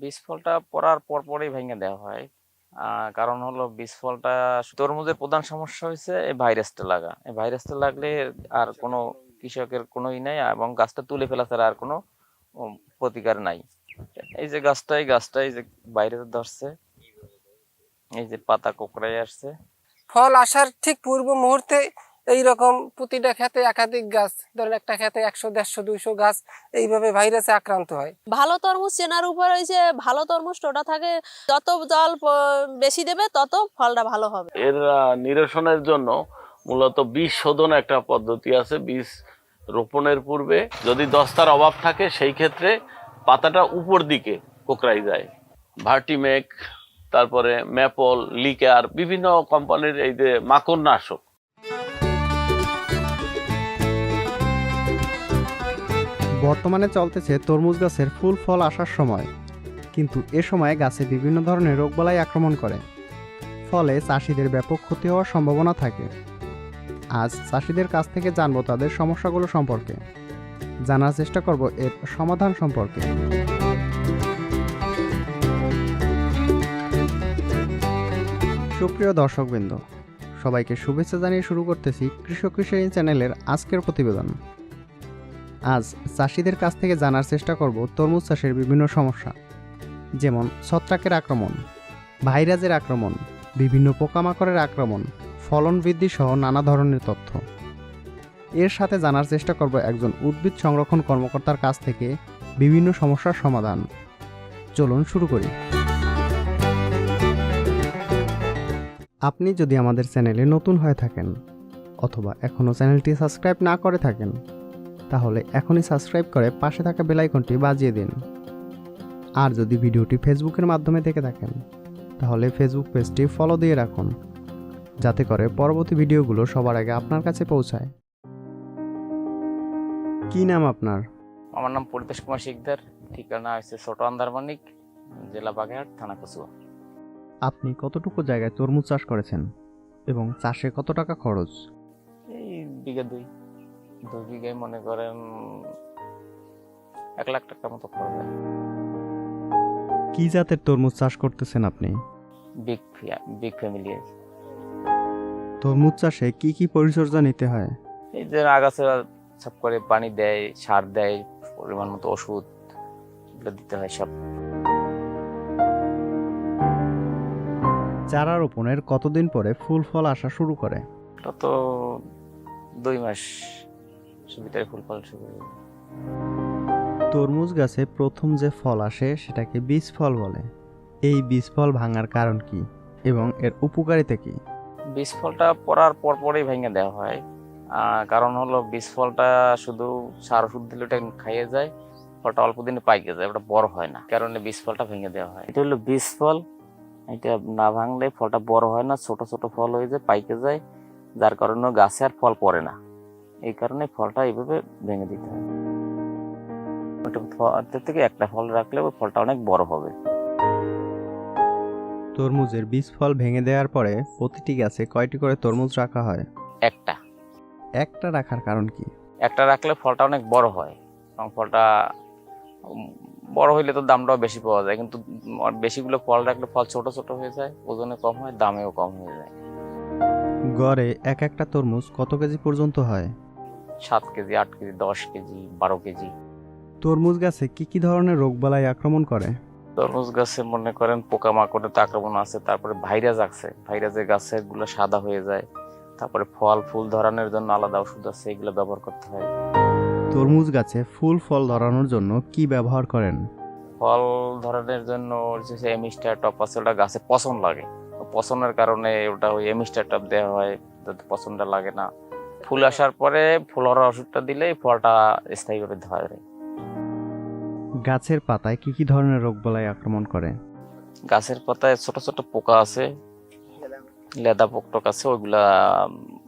বীজ ফলটা পড়ার পর পরই ভেঙে দেওয়া হয়। কারণ হলো বীজ ফলটা তরমুজের প্রধান সমস্যা হয়েছে এই ভাইরাসটা লাগা। এই ভাইরাসটা লাগলে আর কোনো কৃষকের কোনো ই নাই এবং গাছটা তুলে ফেলা ছাড়া আর কোনো প্রতিকার নাই। এই যে গাছটা এই গাছটা এই যে বাইরে ধরছে, এই যে পাতা কোকড়াই আসছে। ফল আসার ঠিক পূর্ব মুহূর্তে এইরকম প্রতিটা ক্ষেতে একাধিক গাছ ধরেন একটা ক্ষেতে একশো দেড়শো দুইশো গাছ এইভাবে ভাইরাসে আক্রান্ত হয়। ভালো তরমুজ চেনার উপর ওই যে ভালো তরমুজ ওটা থাকে যত জল বেশি দেবে তত ফলটা ভালো হবে। এর নিরসনের জন্য মূলত বীজ শোধন একটা পদ্ধতি আছে। বীজ রোপণের পূর্বে যদি দস্তার অভাব থাকে সেই ক্ষেত্রে পাতাটা উপর দিকে কোকড়াই যায়। ভার্টিমেক তারপরে ম্যাপল লিকার বিভিন্ন কোম্পানির এই যে মাকড়নাশক বর্তমানে চলতেছে তরমুজ গাছের ফুল ফল আসার সময়। কিন্তু এ সময় গাছে বিভিন্ন ধরনের রোগবালাই আক্রমণ করে। ফলে চাষিদের ব্যাপক ক্ষতি হওয়ার সম্ভাবনা থাকে। আজ চাষিদের কাছ থেকে জানব তাদের সমস্যাগুলো সম্পর্কে। জানার চেষ্টা করব এর সমাধান সম্পর্কে। সুপ্রিয় দর্শকবৃন্দ, সবাইকে শুভেচ্ছা জানিয়ে শুরু করতেছি কৃষক কৃষি চ্যানেলের আজকের প্রতিবেদন। আজ চাষিদের কাছ থেকে জানার চেষ্টা করব তরমুজ চাষের বিভিন্ন সমস্যা, যেমন ছত্রাকের আক্রমণ, ভাইরাসের আক্রমণ, বিভিন্ন পোকামাকড়ের আক্রমণ, ফলন বৃদ্ধি সহ নানা ধরনের তথ্য। এর সাথে জানার চেষ্টা করব একজন উদ্ভিদ সংরক্ষণ কর্মকর্তার কাছ থেকে বিভিন্ন সমস্যার সমাধান। চলুন শুরু করি। আপনি যদি আমাদের চ্যানেলে নতুন হয়ে থাকেন অথবা এখনও চ্যানেলটি সাবস্ক্রাইব না করে থাকেন তাহলে এখনই সাবস্ক্রাইব করে পাশে থাকা বেল আইকনটি বাজিয়ে দিন। আর যদি ভিডিওটি ফেসবুকের মাধ্যমে দেখে থাকেন তাহলে ফেসবুক পেজটি ফলো দিয়ে রাখুন যাতে করে পরবর্তী ভিডিওগুলো সবার আগে আপনার কাছে পৌঁছায়। কি নাম আপনার? আমার নাম পরিতোষ কুমার শিকদার ঠিকানা হচ্ছে ছোট আন্দারমানিক জেলা বাগেরহাট থানা কচুয়া। আপনি কতটুকু জায়গায় তরমুজ চাষ করেছেন এবং চাষে কত টাকা খরচ? এই বিঘা দুই। দুই বিঘায় মনে করেন এক লাখ টাকার মতো হয়। কি জাতের তরমুজ চাষ করতেছেন আপনি? বিগ বিগ ফ্যামিলি আছে তরমুজ চাষে কি কি পরিচর্যা নিতে হয়? এই যে আগাছা সব করে পানি দেয় সার দেয় পরিমাণ মতো ওষুধ এগুলো দিতে হয় সব। চারা রোপণের কতদিন পরে ফুল ফল আসা শুরু করে? তো দুই মাস ফুল ফল শুরু তরমুজ গাছে প্রথম যে ফল আসে সেটাকে বীজ ফল বলে। এই বীজ ফল ভাঙার কারণ কি এবং এর উপকারিতা কি? বীজ ফলটা পড়ার পর পরই ভেঙে দেওয়া হয়। কারণ হলো বীজ ফলটা শুধু সার ওষুধ দিলে ওটা খাইয়ে যায় ফলটা অল্প দিনে পাইকে যায় ওটা বড় হয় না। কারণে বীজ ফলটা ভেঙে দেওয়া হয়। এটা হলো বীজ ফল। এটা না ভাঙলে ফলটা বড় হয় না ছোট ছোট ফল হয়ে যায় পাইকে যায়। যার কারণে গাছে আর ফল পড়ে না। এই কারণে ফলটা এইভাবে ভেঙে দিতে হয়। থেকে একটা ফল রাখলে ওই ফলটা অনেক বড় হবে। তরমুজের বীজ ফল ভেঙে দেওয়ার পরে প্রতিটি গাছে কয়টি করে তরমুজ রাখা হয়? একটা। একটা রাখার কারণ কি? একটা রাখলে ফলটা অনেক বড় হয়। এবং ফলটা বড় হইলে তো দামটাও বেশি পাওয়া যায়। কিন্তু বেশিগুলো ফল রাখলে ফল ছোট ছোট হয়ে যায় ওজনে কম হয় দামেও কম হয়ে যায়। গড়ে এক একটা তরমুজ কত কেজি পর্যন্ত হয়? সাত কেজি আট কেজি দশ কেজি বারো কেজি। তরমুজ গাছে কি কি ধরনের রোগবালাই আক্রমণ করে? তরমুজ গাছে মনে করেন পোকামাকড়ের তো আক্রমণ আছে তারপরে ভাইরাস আছে। ভাইরাসে গাছেরগুলো সাদা হয়ে যায়। তারপরে ফল ফুল ধরানোর জন্য আলাদা ওষুধ আছে এগুলো ব্যবহার করতে হয়। তরমুজ গাছে ফুল ফল ধরানোর জন্য কি ব্যবহার করেন? ফল ধরানোর জন্য যে এমিস্টার টপ আছে ওটা গাছে পছন্দ লাগে। পছন্দের কারণে ওটা ওই এমিস্টার টপ দেওয়া হয় যাতে পছন্দটা লাগে না। ফুল আসার পরে ফুল হওয়ার ওষুধটা দিলেই ফলটা স্থায়ীভাবে ধরে গাছের পাতায় কি কি ধরনের রোগ রোগবালাই আক্রমণ করে? গাছের পাতায় ছোট ছোট পোকা আছে লেদা পোক টোক আছে ওইগুলা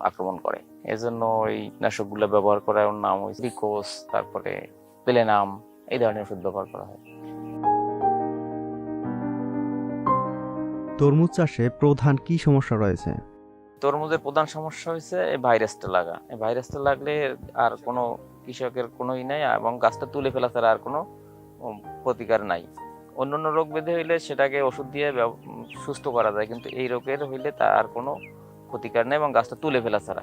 আক্রমণ করে। এই জন্য ওই নাশকগুলো ব্যবহার করার ওর নাম ওই বিকোস তারপরে প্লেনাম এই ধরনের ওষুধ ব্যবহার করা হয়। তরমুজ চাষে প্রধান কি সমস্যা রয়েছে? তরমুজের প্রধান সমস্যা হয়েছে এই ভাইরাসটা লাগা। এই ভাইরাসটা লাগলে আর কোনো কৃষকের কোনো ই নাই এবং গাছটা তুলে ফেলা ছাড়া আর কোনো প্রতিকার নাই। অন্য অন্য রোগ বেঁধে হইলে সেটাকে ওষুধ দিয়ে সুস্থ করা যায় কিন্তু এই রোগের হইলে তার কোনো ক্ষতিকার নেই এবং গাছটা তুলে ফেলা ছাড়া।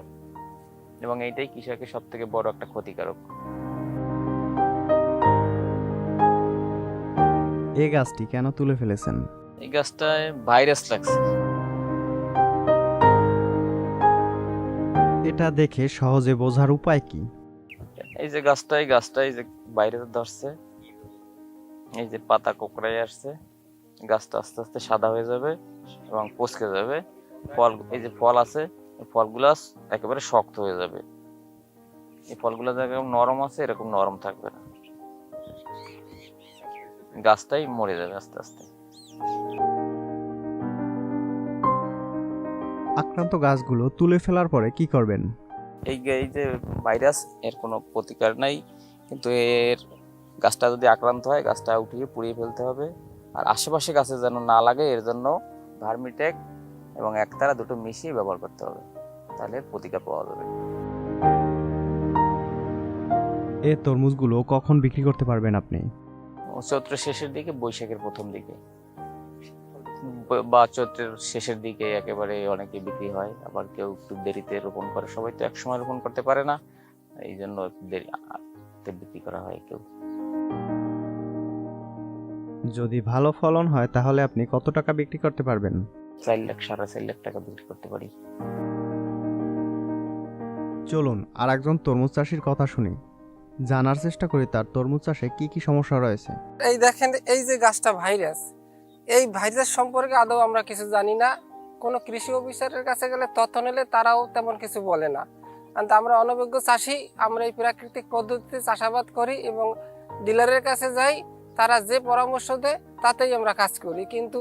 এবং এইটাই কৃষকের সব থেকে বড় একটা ক্ষতিকারক। এই গাছটি কেন তুলে ফেলেছেন? এই গাছটায় ভাইরাস লাগছে। এটা দেখে সহজে বোঝার উপায় কি? এই যে গাছটা, এই গাছটা এই যে বাইরে ধরছে, এই যে পাতা কোকড়াই আসছে, গাছটা আস্তে আস্তে সাদা হয়ে যাবে এবং পচকে যাবে। ফল, এই যে ফল আছে ফলগুলা একেবারে শক্ত হয়ে যাবে। এই ফলগুলো যেরকম নরম আছে, এরকম নরম থাকবে না। গাছটাই মরে যাবে আস্তে আস্তে। আক্রান্ত গাছগুলো তুলে ফেলার পরে কি করবেন? এই যে- এই যে ভাইরাস এর কোনো প্রতিকার নাই। কিন্তু এর গাছটা যদি আক্রান্ত হয় গাছটা উঠিয়ে পুড়িয়ে ফেলতে হবে। আর আশেপাশে গাছে যেন না লাগে এর জন্য ভার্মিটেক এবং একতারা দুটো মিশিয়ে ব্যবহার করতে হবে। তাহলে প্রতিকার পাওয়া যাবে। এ তরমুজগুলো কখন বিক্রি করতে পারবেন আপনি? চৈত্রের শেষের দিকে বৈশাখের প্রথম দিকে। ব- চৈত্রের শেষের দিকে একেবারে অনেকে বিক্রি হয় আবার কেউ একটু দেরিতে রোপণ করে সবাই তো এক সময় রোপণ করতে পারে না এই জন্য একটু দেরি বিক্রি করা হয় কেউ। যদি ভালো ফলন হয় তাহলে আপনি কত টাকা বিক্রি করতে পারবেন? চার লাখ সাড়ে চার লাখ টাকা বিক্রি করতে পারি। চলুন আর একজন তরমুজ চাষির কথা শুনি। জানার চেষ্টা করি তার তরমুজ চাষে কি কি সমস্যা রয়েছে? এই দেখেন এই যে গাছটা ভাইরাস এই ভাইরাস সম্পর্কে আদৌ আমরা কিছু জানি না। কোনো কৃষি অফিসারের কাছে গেলে তথ্য নিলে তারাও তেমন কিছু বলে না। আমরা অনভিজ্ঞ চাষি, আমরা এই প্রাকৃতিক পদ্ধতিতে চাষাবাদ করি এবং ডিলারের কাছে যাই, তারা যে পরামর্শ দেয়, তাতেই আমরা কাজ করি। কিন্তু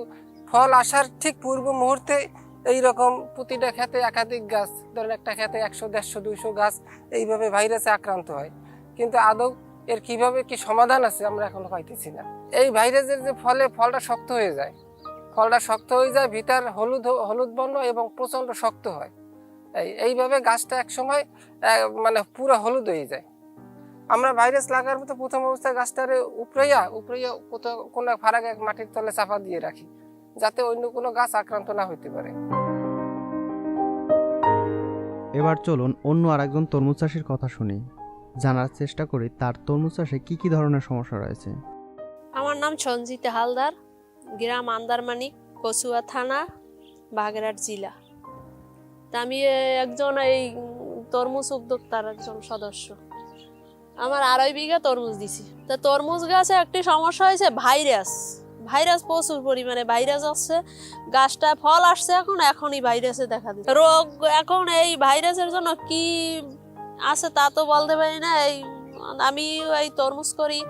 ফল আসার ঠিক পূর্ব মুহূর্তে এই রকম প্রতিটা খেতে একাধিক গাছ, ধরেন একটা খেতে একশো, দেড়শো, দুইশো গাছ এইভাবে ভাইরাসে আক্রান্ত হয়। কিন্তু আদৌ এর কীভাবে কি সমাধান আছে আমরা এখনও পাইতেছি না। এই ভাইরাসের যে ফলে ফলটা শক্ত হয়ে যায়। ফলটা শক্ত হয়ে যায় ভিতর হলুদ হলুদ বর্ণ এবং প্রচণ্ড শক্ত হয়। এই, এইভাবে গাছটা একসময় মানে পুরো হলুদ হয়ে যায়। আমরা ভাইরাস লাগার মতো প্রথম অবস্থায় গাছটারে উপরাইয়া উপরাইয়া কোথাও, কোনো ফারাক এক মাটির তলে চাপা দিয়ে রাখি, যাতে অন্য কোনো গাছ আক্রান্ত না হতে পারে। এবার চলুন অন্য আরেকজন তরমুজ চাষির কথা শুনি। জানার চেষ্টা করি, তার তরমুজ চাষে কি কি ধরনের সমস্যা রয়েছে? আমার নাম সঞ্জিতা হালদার, গ্রাম আন্দারমানিক কচুয়া থানা, বাগেরহাট জেলা। তা আমি একজন এই তরমুজ উদ্যোক্তার একজন সদস্য। আমার আড়াই বিঘা তরমুজ দিছি। তা তরমুজ গাছে একটি সমস্যা হয়েছে, ভাইরাস। ভাইরাস প্রচুর পরিমাণে ভাইরাস আসছে, গাছটা ফল আসছে এখন, এখনই ভাইরাসে দেখা দিচ্ছে। রোগ এখন এই ভাইরাসের জন্য কি আছে, তা তো বলতে পারি না। এই, আমি এই তরমুজ করি,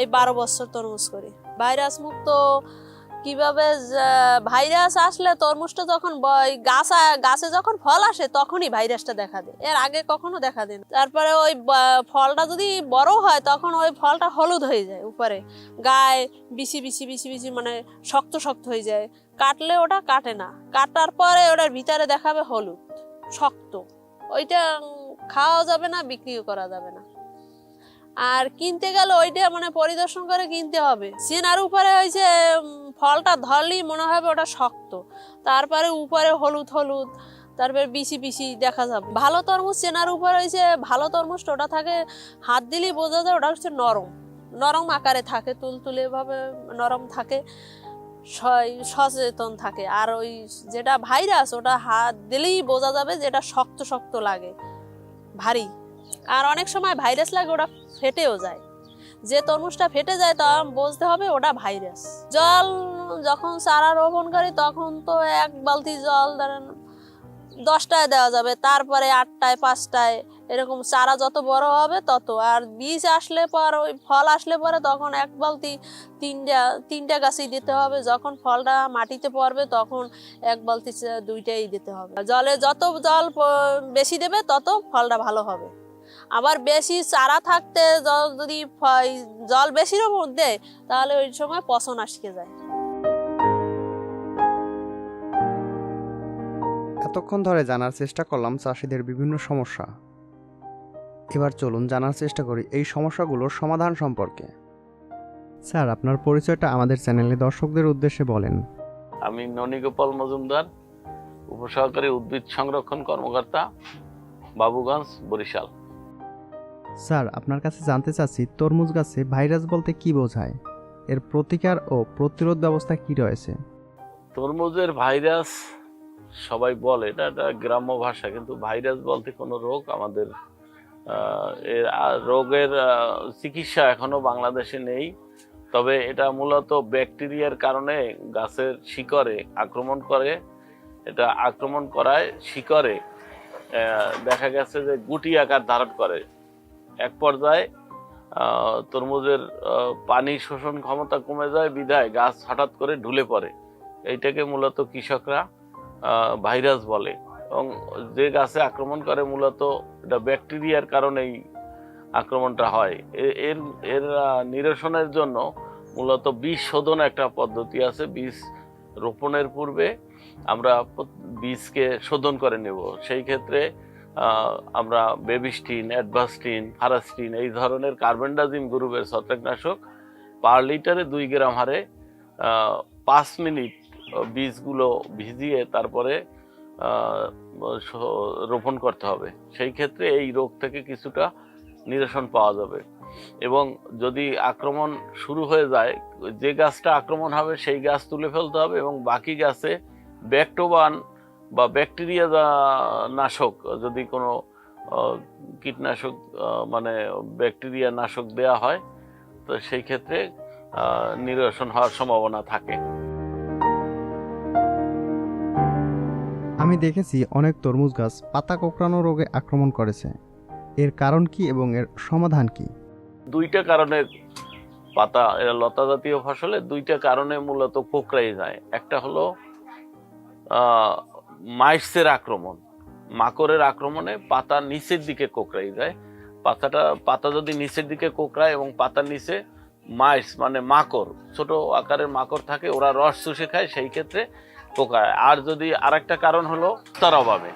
এই বারো বছর তরমুজ করি। ভাইরাস মুক্ত কীভাবে ভাইরাস আসলে তরমুজটা যখন গাছ, গাছে যখন ফল আসে তখনই ভাইরাসটা দেখা দেয়। এর আগে কখনো দেখা দেয়। তারপরে ওই ফলটা যদি বড় হয় তখন ওই ফলটা হলুদ হয়ে যায় উপরে। গায়ে বিচি বিছি বিচি বিছি মানে শক্ত শক্ত হয়ে যায়। কাটলে ওটা কাটে না। কাটার পরে ওটার ভিতরে দেখাবে হলুদ, শক্ত। ওইটা খাওয়া যাবে না, বিক্রিও করা যাবে না। আর কিনতে গেলে ওইটা মানে পরিদর্শন করে কিনতে হবে। চেনার উপরে হয়েছে ফলটা ধরলেই মনে হবে ওটা শক্ত। তারপরে উপরে হলুদ হলুদ, তারপরে বিচি বিচি দেখা যাবে। ভালো তরমুজ চেনার উপরে হয়েছে ভালো তরমুজটা, ওটা থাকে, হাত দিলেই বোঝা যায় ওটা হচ্ছে নরম। নরম আকারে থাকে, তুলতুলে ভাবে নরম থাকে সচেতন থাকে। আর ওই যেটা ভাইরাস, ওটা হাত দিলেই বোঝা যাবে যে এটা শক্ত শক্ত লাগে। ভারী। আর অনেক সময় ভাইরাস লাগে ওটা ফেটেও যায়। যে তরমুজটা ফেটে যায় তখন বুঝতে হবে ওটা ভাইরাস জল যখন চারা রোপণ করি, তখন তো এক বালতি জল ধরেন দশটায় দেওয়া যাবে, তারপরে আটটায়, পাঁচটায় এরকম চারা যত বড় হবে তত। আর বীজ আসলে পর, ওই ফল আসলে পরে তখন এক বালতি তিনটা তিনটা গাছেই দিতে হবে। যখন ফলটা মাটিতে পড়বে তখন এক বালতি দুইটাই দিতে হবে। জলে যত জল বেশি দেবে তত ফলটা ভালো হবে। আবার বেশি চারা থাকতে যদি জল বেশির মধ্যে তাহলে ওই সময় পচন আটকে যায়। এতক্ষণ ধরে জানার চেষ্টা করলাম চাষিদের বিভিন্ন সমস্যা। এবার চলুন জানার চেষ্টা করি এই সমস্যাগুলোর সমাধান সম্পর্কে। স্যার আপনার পরিচয়টা আমাদের চ্যানেলে দর্শকদের উদ্দেশ্যে বলেন। আমি ননীগোপাল মজুমদার উপসহকারী উদ্ভিদ সংরক্ষণ কর্মকর্তা বাবুগঞ্জ বরিশাল। স্যার আপনার কাছে জানতে চাচ্ছি তরমুজ গাছে ভাইরাস বলতে কি বোঝায়? এর প্রতিকার ও প্রতিরোধ ব্যবস্থা কি রয়েছে? তরমুজের ভাইরাস সবাই বলে এটা একটা গ্রাম্য ভাষা কিন্তু ভাইরাস বলতে কোনো রোগ আমাদের রোগের চিকিৎসা এখনও বাংলাদেশে নেই। তবে এটা মূলত ব্যাকটেরিয়ার কারণে গাছের শিকড়ে আক্রমণ করে। এটা আক্রমণ করায় আহ, দেখা গেছে যে গুটি আকার ধারণ করে। এক পর্যায়ে তরমুজের পানি শোষণ ক্ষমতা কমে যায় বিধায় গাছ হঠাৎ করে ঢুলে পড়ে। এইটাকে মূলত কৃষকরা ভাইরাস বলে। এবং যে গাছে আক্রমণ করে মূলত এটা ব্যাকটেরিয়ার কারণেই আক্রমণটা হয়। এর এর নিরসনের জন্য মূলত বীজ শোধন একটা পদ্ধতি আছে। বীজ রোপণের পূর্বে আমরা বীজকে শোধন করে নেব। সেই ক্ষেত্রে আমরা বেবিস্টিন, অ্যাডভাস্টিন, ফারাস্টিন এই ধরনের কার্বেন্ডাজিম গ্রুপের ছত্রাকনাশক পার লিটারে দুই গ্রাম হারে পাঁচ মিনিট বীজগুলো ভিজিয়ে তারপরে রোপণ করতে হবে। সেই ক্ষেত্রে এই রোগ থেকে কিছুটা নিরসন পাওয়া যাবে। এবং যদি আক্রমণ শুরু হয়ে যায়, যে গাছটা আক্রমণ হবে সেই গাছ তুলে ফেলতে হবে এবং বাকি গাছে ব্যাকটোবান বা ব্যাকটেরিয়া নাশক, যদি কোনো কীটনাশক মানে ব্যাকটেরিয়া নাশক দেয়া হয়, তো সেই ক্ষেত্রে নিরসন হওয়ার সম্ভাবনা থাকে। আমি দেখেছি অনেক তরমুজ গাছ পাতা কোঁকড়ানো রোগে আক্রমণ করেছে। এর কারণ কি এবং এর সমাধান কি? দুইটা কারণে পাতা এরা লতা জাতীয় ফসলে দুইটা কারণে মূলত কোকড়াই যায়। একটা হলো আহ, মাইটসের আক্রমণ। মাকড়ের আক্রমণে পাতা নিচের দিকে কোকড়াই যায়। পাতাটা পাতা যদি নিচের দিকে কোকড়ায় এবং পাতার নিচে মাইটস মানে মাকড় ছোট আকারের মাকড় থাকে ওরা রস চুষে খায় সেই ক্ষেত্রে কোকড়ায় আর যদি আরেকটা কারণ হলো দস্তার অভাবে।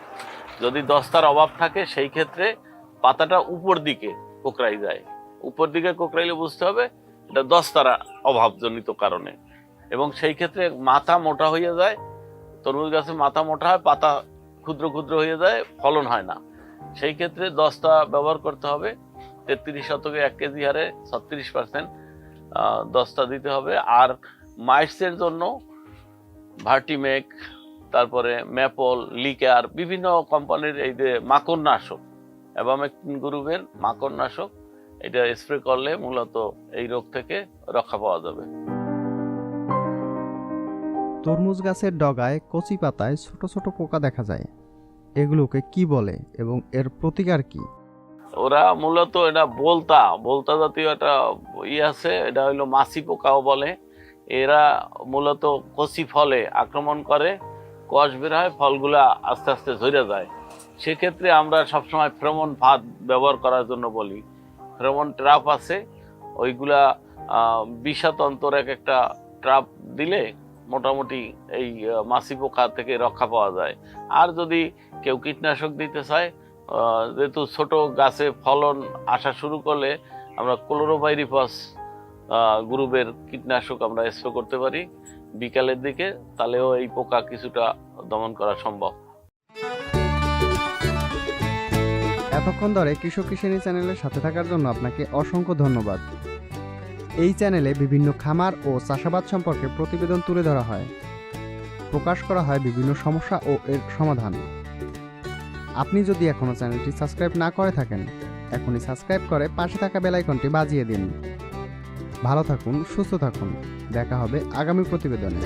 যদি দস্তার অভাব থাকে, সেই ক্ষেত্রে পাতাটা উপর দিকে কোকড়াই যায়। উপর দিকে কোকড়াইলে বুঝতে হবে এটা দস্তারা অভাবজনিত কারণে। এবং সেই ক্ষেত্রে মাথা মোটা হয়ে যায়। তরমুজ গাছে মাথা মোটা হয়, পাতা ক্ষুদ্র ক্ষুদ্র হয়ে যায়, ফলন হয় না। সেই ক্ষেত্রে দস্তা ব্যবহার করতে হবে। তেত্রিশ শতকে এক কেজি হারে ছত্রিশ পার্সেন্ট দস্তা দিতে হবে। আর মাইটসের জন্য ভার্টিমেক তারপরে ম্যাপল লিকার বিভিন্ন কোম্পানির এই যে মাকড় নাশক অ্যাবামেকটিন গ্রুপের মাকড় নাশক এটা স্প্রে করলে মূলত এই রোগ থেকে রক্ষা পাওয়া যাবে। তরমুজ গাছের ডগায় কচি পাতায় ছোট ছোট পোকা দেখা যায়। এগুলোকে কি বলে এবং এর প্রতিকার কি? ওরা মূলত এটা বলতা বলতা জাতীয় একটা ই আছে এটা হইল মাছি পোকাও বলে। এরা মূলত কচি ফলে আক্রমণ করে কষ বের হয় ফলগুলা আস্তে আস্তে ঝরে যায়। সেক্ষেত্রে আমরা সবসময় ফ্রেমন ফাঁদ ব্যবহার করার জন্য বলি। ফ্রেমন ট্রাপ আছে ওইগুলা আহ, বিষাতন্তর এক একটা ট্রাপ দিলে মোটামুটি এই মাছি পোকা থেকে রক্ষা পাওয়া যায়। আর যদি কেউ কীটনাশক দিতে চায় যেহেতু ছোট গাছে ফলন আসা শুরু করলে আমরা ক্লোরোভাইরিফাস গ্রুপের কীটনাশক আমরা স্প্রে করতে পারি। বিকালের দিকে তাহলেও এই পোকা কিছুটা দমন করা সম্ভব। এতক্ষণ ধরে কৃষক কৃষাণী চ্যানেলের সাথে থাকার জন্য আপনাকে অসংখ্য ধন্যবাদ। এই চ্যানেলে বিভিন্ন খামার ও চাষাবাদ সম্পর্কে প্রতিবেদন তুলে ধরা হয়। প্রকাশ করা হয় বিভিন্ন সমস্যা ও এর সমাধান। আপনি যদি এখনও চ্যানেলটি সাবস্ক্রাইব না করে থাকেন, এখনই সাবস্ক্রাইব করে পাশে থাকা বেল আইকনটি বাজিয়ে দিন। ভালো থাকুন সুস্থ থাকুন। দেখা হবে আগামী প্রতিবেদনে।